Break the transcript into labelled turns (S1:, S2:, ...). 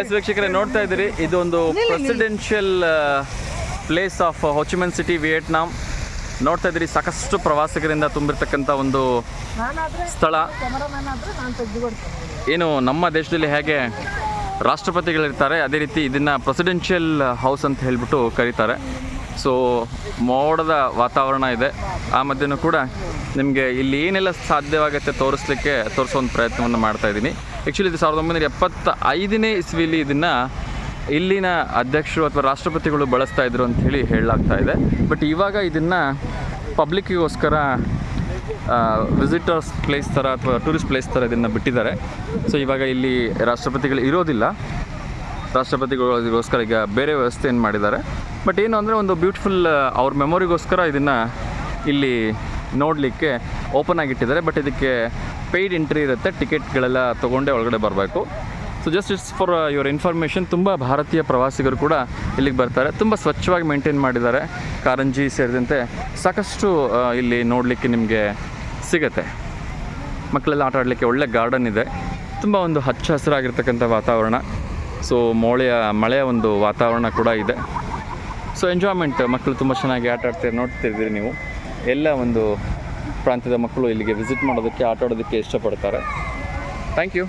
S1: S ವೀಕ್ಷಕರೇ ನೋಡ್ತಾ ಇದ್ದೀರಿ ಇದೊಂದು presidential place of Ho Chi Minh city Vietnam ನೋಡ್ತಾ ಇದ್ದೀರಿ ಸಾಕಷ್ಟು ಪ್ರವಾಸಿಗರಿಂದ ತುಂಬಿರ್ತಕ್ಕಂಥ ಒಂದು ಸ್ಥಳ. ಏನು ನಮ್ಮ ದೇಶದಲ್ಲಿ ಹೇಗೆ ರಾಷ್ಟ್ರಪತಿಗಳಿರ್ತಾರೆ ಅದೇ ರೀತಿ ಇದನ್ನು ಪ್ರೆಸಿಡೆನ್ಷಿಯಲ್ ಹೌಸ್ ಅಂತ ಹೇಳ್ಬಿಟ್ಟು ಕರೀತಾರೆ. ಸೊ ಮೋಡದ ವಾತಾವರಣ ಇದೆ. ಆ ಮಧ್ಯನೂ ಕೂಡ ನಿಮಗೆ ಇಲ್ಲಿ ಏನೆಲ್ಲ ಸಾಧ್ಯವಾಗುತ್ತೆ ತೋರಿಸ್ಲಿಕ್ಕೆ ತೋರಿಸೋ ಒಂದು ಪ್ರಯತ್ನವನ್ನು ಮಾಡ್ತಾ ಇದ್ದೀನಿ. ಆ್ಯಕ್ಚುಲಿ ಇದು ಸಾವಿರದ ಒಂಬೈನೂರ ಎಪ್ಪತ್ತ ಐದನೇ ಇಸ್ವಿಲಿ ಇದನ್ನು ಇಲ್ಲಿನ ಅಧ್ಯಕ್ಷರು ಅಥವಾ ರಾಷ್ಟ್ರಪತಿಗಳು ಬಳಸ್ತಾ ಇದ್ರು ಅಂತ ಹೇಳಿ ಹೇಳಲಾಗ್ತಾ ಇದೆ. ಬಟ್ ಇವಾಗ ಇದನ್ನು ಪಬ್ಲಿಕ್ಕಿಗೋಸ್ಕರ ವಿಸಿಟರ್ಸ್ ಪ್ಲೇಸ್ ಥರ ಅಥವಾ ಟೂರಿಸ್ಟ್ ಪ್ಲೇಸ್ ಥರ ಇದನ್ನು ಬಿಟ್ಟಿದ್ದಾರೆ. ಸೊ ಇವಾಗ ಇಲ್ಲಿ ರಾಷ್ಟ್ರಪತಿಗಳು ಇರೋದಿಲ್ಲ. ರಾಷ್ಟ್ರಪತಿಗಳಿಗೋಸ್ಕರ ಈಗ ಬೇರೆ ವ್ಯವಸ್ಥೆಯನ್ನು ಮಾಡಿದ್ದಾರೆ. ಬಟ್ ಏನು ಅಂದರೆ ಒಂದು ಬ್ಯೂಟಿಫುಲ್ ಅವ್ರ ಮೆಮೊರಿಗೋಸ್ಕರ ಇದನ್ನು ಇಲ್ಲಿ ನೋಡಲಿಕ್ಕೆ ಓಪನ್ ಆಗಿಟ್ಟಿದ್ದಾರೆ, ಬಟ್ ಇದಕ್ಕೆ ಪೇಯ್ಡ್ ಎಂಟ್ರಿ ಇರುತ್ತೆ, ಟಿಕೆಟ್ಗಳೆಲ್ಲ ತೊಗೊಂಡೇ ಒಳಗಡೆ ಬರಬೇಕು. So just it's for your information ತುಂಬ ಭಾರತೀಯ ಪ್ರವಾಸಿಗರು ಕೂಡ ಇಲ್ಲಿಗೆ ಬರ್ತಾರೆ. ತುಂಬ ಸ್ವಚ್ಛವಾಗಿ ಮೇಂಟೈನ್ ಮಾಡಿದ್ದಾರೆ. ಕಾರಂಜಿ ಸೇರಿದಂತೆ ಸಾಕಷ್ಟು ಇಲ್ಲಿ ನೋಡಲಿಕ್ಕೆ ನಿಮಗೆ ಸಿಗತ್ತೆ. ಮಕ್ಕಳೆಲ್ಲ ಆಟ ಆಡಲಿಕ್ಕೆ ಒಳ್ಳೆ ಗಾರ್ಡನ್ ಇದೆ. ತುಂಬ ಒಂದು ಹಚ್ಚ ಹಸಿರಾಗಿರ್ತಕ್ಕಂಥ ವಾತಾವರಣ. ಸೊ ಮೋಳೆಯ, ಮಳೆಯ ಒಂದು ವಾತಾವರಣ ಕೂಡ ಇದೆ. ಸೊ ಎಂಜಾಯ್ಮೆಂಟ್ ಮಕ್ಕಳು ತುಂಬ ಚೆನ್ನಾಗಿ ಆಟ ಆಡ್ತೀರಿ ನೋಡ್ತಿದ್ದೀರಿ ನೀವು. ಎಲ್ಲ ಒಂದು ಪ್ರಾಂತ್ಯದ ಮಕ್ಕಳು ಇಲ್ಲಿಗೆ ವಿಸಿಟ್ ಮಾಡೋದಕ್ಕೆ ಆಟ ಆಡೋದಕ್ಕೆ ಇಷ್ಟಪಡ್ತಾರೆ. Thank you